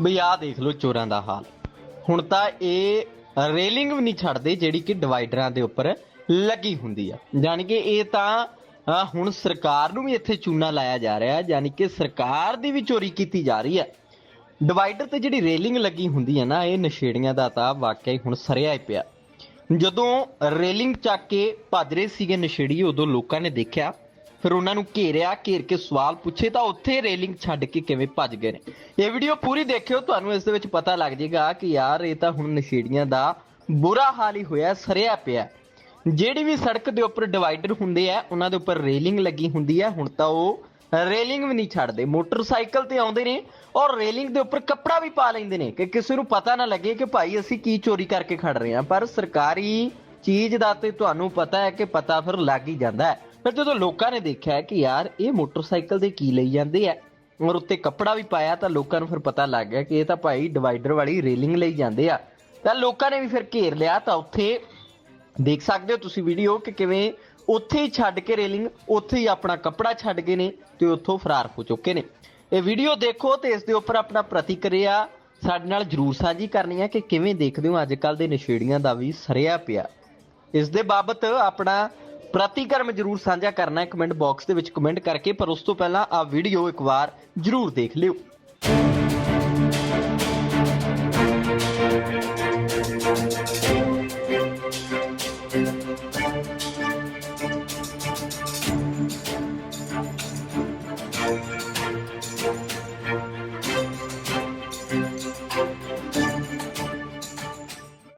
ਬਈ ਆਹ ਦੇਖ ਲਓ ਚੋਰਾਂ ਦਾ ਹਾਲ। ਹੁਣ ਤਾਂ ਇਹ ਰੇਲਿੰਗ ਵੀ ਨਹੀਂ ਛੱਡਦੇ ਜਿਹੜੀ ਕਿ ਡਿਵਾਈਡਰਾਂ ਦੇ ਉੱਪਰ ਲੱਗੀ ਹੁੰਦੀ ਆ। ਯਾਨੀ ਕਿ ਇਹ ਤਾਂ ਹੁਣ ਸਰਕਾਰ ਨੂੰ ਵੀ ਇੱਥੇ ਚੂਨਾ ਲਾਇਆ ਜਾ ਰਿਹਾ ਹੈ ਯਾਨੀ ਕਿ ਸਰਕਾਰ ਦੀ ਵੀ ਚੋਰੀ ਕੀਤੀ ਜਾ ਰਹੀ ਹੈ ਡਿਵਾਈਡਰ ਤੇ ਜਿਹੜੀ ਰੇਲਿੰਗ ਲੱਗੀ ਹੁੰਦੀ ਹੈ ਨਾ, ਇਹ ਨਸ਼ੇੜੀਆਂ ਦਾ ਤਾਂ ਵਾਕਿਆ ਹੀ ਹੁਣ ਸਰਿਆ ਹੀ ਪਿਆ। ਜਦੋਂ ਰੇਲਿੰਗ ਚੱਕ ਕੇ ਭੱਜ ਰਹੇ ਸੀਗੇ ਨਸ਼ੇੜੀ, ਉਦੋਂ ਲੋਕਾਂ ਨੇ ਦੇਖਿਆ ਫਿਰ ਉਹਨਾਂ ਨੂੰ ਘੇਰਿਆ, ਘੇਰ ਕੇ ਸਵਾਲ ਪੁੱਛੇ, ਤਾਂ ਉੱਥੇ ਰੇਲਿੰਗ ਛੱਡ ਕੇ ਕਿਵੇਂ ਭੱਜ ਗਏ ਨੇ? ਇਹ ਵੀਡੀਓ ਪੂਰੀ ਦੇਖਿਓ, ਤੁਹਾਨੂੰ ਇਸ ਦੇ ਵਿੱਚ ਪਤਾ ਲੱਗ ਜਾਏਗਾ ਕਿ ਯਾਰ, ਇਹ ਤਾਂ ਹੁਣ ਨਸ਼ੇੜੀਆਂ ਦਾ ਬੁਰਾ ਹਾਲ ਹੀ ਹੋਇਆ, ਸਰਿਆ ਪਿਆ। ਜਿਹੜੀ ਵੀ ਸੜਕ ਦੇ ਉੱਪਰ ਡਿਵਾਈਡਰ ਹੁੰਦੇ ਆ, ਉਹਨਾਂ ਦੇ ਉੱਪਰ ਰੇਲਿੰਗ ਲੱਗੀ ਹੁੰਦੀ ਹੈ ਹੁਣ ਤਾਂ ਉਹ ਰੇਲਿੰਗ ਵੀ ਨਹੀਂ ਛੱਡਦੇ, ਮੋਟਰਸਾਈਕਲ ਤੇ ਆਉਂਦੇ ਨੇ ਔਰ ਰੇਲਿੰਗ ਦੇ ਉੱਪਰ ਕੱਪੜਾ ਵੀ ਪਾ ਲੈਂਦੇ ਨੇ, ਕਿ ਕਿਸੇ ਨੂੰ ਪਤਾ ਨਾ ਲੱਗੇ ਕਿ ਭਾਈ ਅਸੀਂ ਕੀ ਚੋਰੀ ਕਰਕੇ ਖੜ ਰਹੇ ਹਾਂ। ਪਰ ਸਰਕਾਰੀ ਚੀਜ਼ ਦਾ ਤੇ ਤੁਹਾਨੂੰ ਪਤਾ ਹੈ ਕਿ ਪਤਾ ਫਿਰ ਲੱਗ ਹੀ ਜਾਂਦਾ ਹੈ। ਫਿਰ ਜਦੋਂ ਲੋਕਾਂ ਨੇ ਦੇਖਿਆ ਕਿ ਯਾਰ, ਇਹ ਮੋਟਰਸਾਈਕਲ ਦੇ ਕੀ ਲਈ ਜਾਂਦੇ ਆ, ਔਰ ਉੱਤੇ ਕੱਪੜਾ ਵੀ ਪਾਇਆ, ਤਾਂ ਲੋਕਾਂ ਨੂੰ ਫਿਰ ਪਤਾ ਲੱਗ ਗਿਆ ਕਿ ਇਹ ਤਾਂ ਭਾਈ ਡਿਵਾਈਡਰ ਵਾਲੀ ਰੇਲਿੰਗ ਲਈ ਜਾਂਦੇ ਆ। ਤਾਂ ਲੋਕਾਂ ਨੇ ਵੀ ਫਿਰ ਘੇਰ ਲਿਆ, ਤਾਂ ਉੱਥੇ ਦੇਖ ਸਕਦੇ ਹੋ ਤੁਸੀਂ ਵੀਡੀਓ ਕਿ ਕਿਵੇਂ ਉੱਥੇ ਹੀ ਛੱਡ ਕੇ ਰੇਲਿੰਗ, ਉੱਥੇ ਹੀ ਆਪਣਾ ਕੱਪੜਾ ਛੱਡ ਗਏ ਨੇ ਤੇ ਉੱਥੋਂ ਫਰਾਰ ਹੋ ਚੁੱਕੇ ਨੇ। ਇਹ ਵੀਡੀਓ ਦੇਖੋ ਤੇ ਇਸ ਦੇ ਉੱਪਰ ਆਪਣਾ ਪ੍ਰਤੀਕਿਰਿਆ ਸਾਡੇ ਨਾਲ ਜਰੂਰ ਸਾਂਝੀ ਕਰਨੀ ਹੈ ਕਿ ਕਿਵੇਂ ਦੇਖਦੇ ਹੋ ਅੱਜ ਕੱਲ ਦੇ ਨਸ਼ੇੜੀਆਂ ਦਾ ਵੀ ਸਰਿਆ ਪਿਆ। ਇਸ ਦੇ ਬਾਬਤ ਆਪਣਾ ਪ੍ਰਤੀਕਰਮ ਜਰੂਰ ਸਾਂਝਾ ਕਰਨਾ ਹੈ ਕਮੈਂਟ ਬਾਕਸ ਦੇ ਵਿੱਚ ਕਮੈਂਟ ਕਰਕੇ, ਪਰ ਉਸ ਤੋਂ ਪਹਿਲਾਂ ਆ ਵੀਡੀਓ ਇੱਕ ਵਾਰ ਜਰੂਰ ਦੇਖ ਲਿਓ।